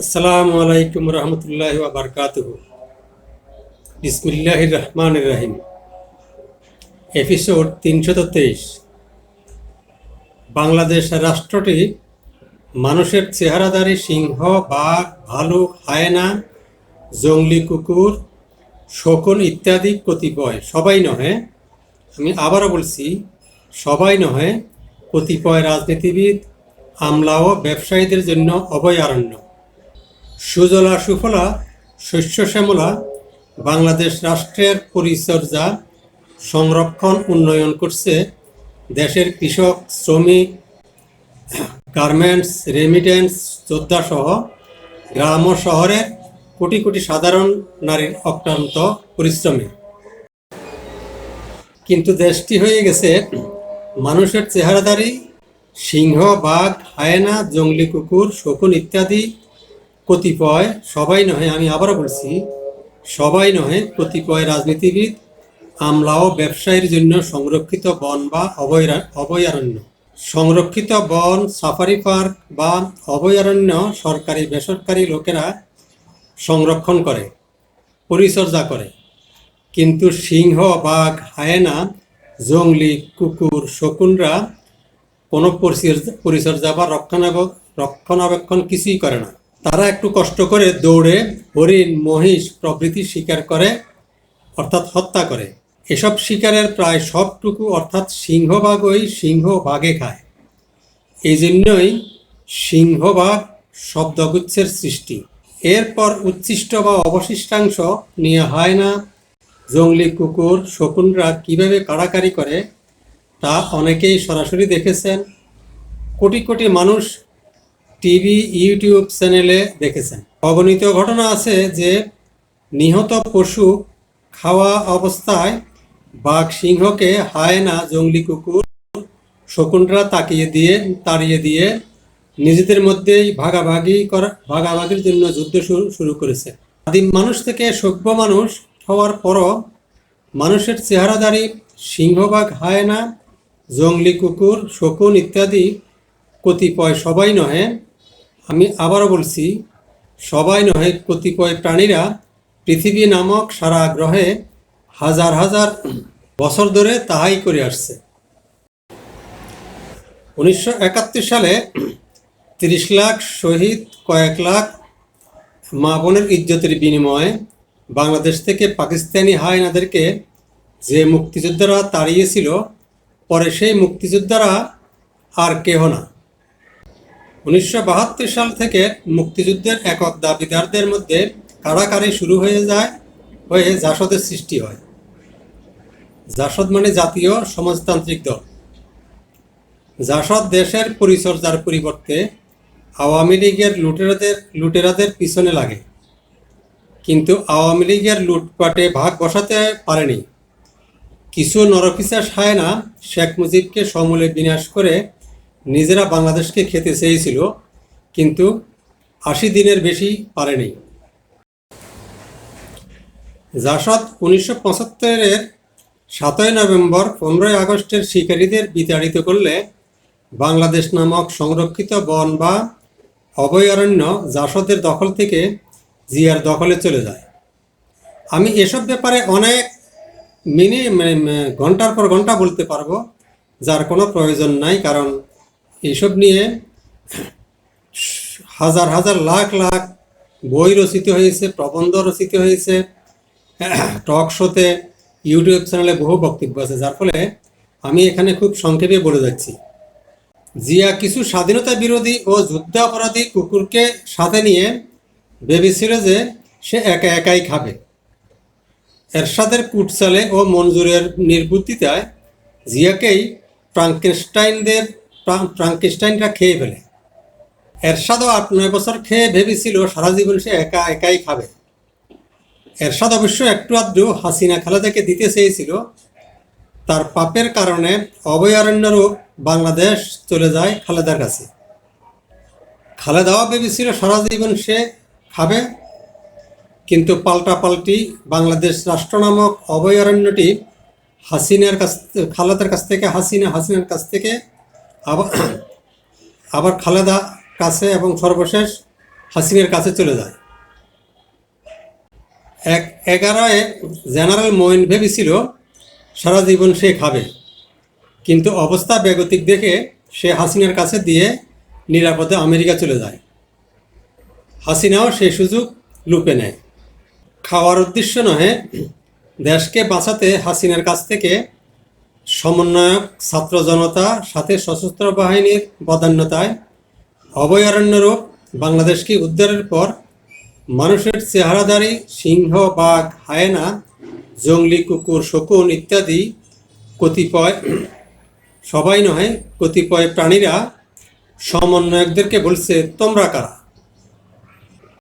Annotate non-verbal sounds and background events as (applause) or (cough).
আসসালামু আলাইকুম রহমতুল্লাহ বারকাত বিসমিল্লাহ রহমান রাহিম। এপিসোড তিনশত তেইশ বাংলাদেশ রাষ্ট্রটি মানুষের চেহারাদারি সিংহ, বাঘ, ভালুক, হায়না, জঙ্গলি কুকুর, শকুন ইত্যাদি কতিপয়। সবাই নহে, আমি আবারও বলছি, সবাই নহে, কতিপয় রাজনীতিবিদ আমলা ও ব্যবসায়ীদের জন্য অভয়ারণ্য। সুজলা সুফলা, শস্য শ্যামলা, বাংলাদেশ রাষ্ট্রের পরিচর্যা, সংরক্ষণ, উন্নয়ন করছে দেশের কৃষক, শ্রমিক, গার্মেন্টস, রেমিটেন্স যোদ্ধাসহ গ্রাম ও শহরের কোটি কোটি সাধারণ নারীর অক্লান্ত পরিশ্রমে। কিন্তু দেশটি হয়ে গেছে মানুষের চেহারাদারি সিংহ, বাঘ, হায়না, জঙ্গলি কুকুর, শকুন ইত্যাদি কতিপয়, সবাই নহে, আমি আবারও বলছি, সবাই নহে, কতিপয় রাজনীতিবিদ আমলা ও ব্যবসায়ীর জন্য সংরক্ষিত বন বা অভয়া- অভয়ারণ্য। সংরক্ষিত বন, সাফারি পার্ক বা অভয়ারণ্য সরকারি, বেসরকারি লোকেরা সংরক্ষণ করে, পরিচর্যা করে। কিন্তু সিংহ, বাঘ, হায়না, জঙ্গলি, কুকুর, শকুনরা কোনো পরিচর্যা বা রক্ষণাবেক্ষণ কিছুই করে না। তারা একটু কষ্ট করে দৌড়ে হরিণ, মহিষ প্রভৃতি শিকার করে, অর্থাৎ হত্যা করে। এসব শিকারের প্রায় সবটুকু অর্থাৎ সিংহবাগই সিংহ বাঘে খায়। এই জন্যই সিংহবাগ শব্দগুচ্ছের সৃষ্টি। এরপর উচ্ছিষ্ট বা অবশিষ্টাংশ নিয়ে হয় না। জঙ্গলি কুকুর, শকুনরা কীভাবে কাড়াকাড়ি করে, তা অনেকেই সরাসরি দেখেছেন। কোটি কোটি মানুষ টিভি, ইউটিউব চ্যানেলে দেখেছেন। অগণিত ঘটনা আছে যে, নিহত পশু খাওয়া অবস্থায় বাঘ সিংহকে হায়না জঙ্গলি কুকুর শকুনরা তাকিয়ে দিয়ে, তাড়িয়ে দিয়ে নিজেদের মধ্যেই ভাগাভাগি করা, ভাগাভাগির জন্য যুদ্ধ শুরু শুরু করেছে। আদিম মানুষ থেকে সভ্য মানুষ হওয়ার পরও মানুষের চেহারাদারি সিংহবাগ হায়না, জঙ্গলি কুকুর, শকুন ইত্যাদি কতিপয় সবাই নহে আমি আবারও বলছি, সবাই নহে কতিপয় প্রাণীরা পৃথিবী নামক সারা গ্রহে হাজার হাজার বছর ধরে তাহাই করে আসছে। উনিশশো একাত্তর সালে তিরিশ লাখ শহীদ, কয়েক লাখ মা বোনের ইজ্জতের বিনিময়ে বাংলাদেশ থেকে পাকিস্তানি হায়নাদেরকে যে মুক্তিযোদ্ধারা তাড়িয়েছিল পরে সেই মুক্তিযোদ্ধারা আর কেহ না। উনিশশো বাহাত্তর সাল থেকে মুক্তিযুদ্ধের একক দাবিদারদের মধ্যে কাড়াকাড়ি শুরু হয়ে যায়, হয়ে জাসদের সৃষ্টি হয়। জাসদ মানে জাতীয় সমাজতান্ত্রিক দল। জাসদ দেশের পরিচর্যার পরিবর্তে আওয়ামী লীগের লুটেরাদের লুটেরাদের পিছনে লাগে। কিন্তু আওয়ামী লীগের লুটপাটে ভাগ বসাতে পারেনি। কিছু নরপিসাস হয় না শেখ মুজিবকে সমূলে বিনাশ করে নিজেরা বাংলাদেশকে খেতে চেয়েছিল, কিন্তু আশি দিনের বেশি পারেনি। জাসদ উনিশশো পঁচাত্তরের সাতই নভেম্বর পনেরোই আগস্টের শিকারীদের বিতাড়িত করলে বাংলাদেশ নামক সংরক্ষিত বন বা অভয়ারণ্য জাসদের দখল থেকে জিয়ার দখলে চলে যায়। আমি এসব ব্যাপারে অনেক মিনি ঘণ্টার পর ঘণ্টা বলতে পারব, যার কোনো প্রয়োজন নাই, কারণ এইসব নিয়ে হাজার হাজার লাখ লাখ বই রচিত হয়েছে, প্রবন্ধ রচিত হয়েছে, টক শোতে, ইউটিউব চ্যানেলে বহু বক্তব্য আছে। যার ফলে আমি এখানে খুব সংক্ষেপে বলে যাচ্ছি। জিয়া কিছু স্বাধীনতা বিরোধী ও যুদ্ধাপরাধী কুকুরকে সাথে নিয়ে ভেবেছিল যে সে একা একাই খাবে। এরশাদের কুটচালে ও মঞ্জুরের নির্বুদ্ধিতায় জিয়াকেই ফ্রাঙ্কেনস্টাইনদের ফ্রাং- ফ্রাঙ্কেনস্টাইনরা খেয়ে ফেলে। এরশাদও আট, নয় বছর খেয়ে ভেবেছিল সারা জীবন সে একা, একাই খাবে। এরশাদ অবশ্য একটু আধটু হাসিনা খালেদাকে দিতে চেয়েছিল। তার পাপের কারণে অভয়ারণ্যরও বাংলাদেশ চলে যায় খালেদার কাছে। খালেদাও ভেবেছিল সারা জীবন সে খাবে, কিন্তু পাল্টাপাল্টি বাংলাদেশ রাষ্ট্র নামক অভয়ারণ্যটি হাসিনার কাছ, খালেদার কাছ থেকে, হাসিনা, হাসিনার কাছ থেকে আবার (coughs) আবার খালেদা কাছে এবং সর্বশেষ হাসিনের কাছে চলে যায়। এক এগারোয় জেনারেল মোয়েন ভেবেছিল, সারা জীবন সে খাবে। কিন্তু অবস্থা বেগতিক দেখে সে হাসিনার কাছে দিয়ে নিরাপদে আমেরিকা চলে যায়। হাসিনাও সেই সুযোগ লুপে নেয়। খাওয়ার উদ্দেশ্য নহে দেশকে বাঁচাতে হাসিনার কাছ থেকে সমন্বয়ক, ছাত্র জনতা, সাথে সশস্ত্র বাহিনীর বদান্যতায় অভয়ারণ্যরূপ বাংলাদেশকে উদ্ধারের পর মানুষের চেহারাধারী সিংহ, বাঘ, হায়েনা, জঙ্গলি কুকুর, শকুন ইত্যাদি কতিপয়, সবাই নয়, কতিপয় প্রাণীরা সমন্বয়কদেরকে বলছে, তোমরা কারা?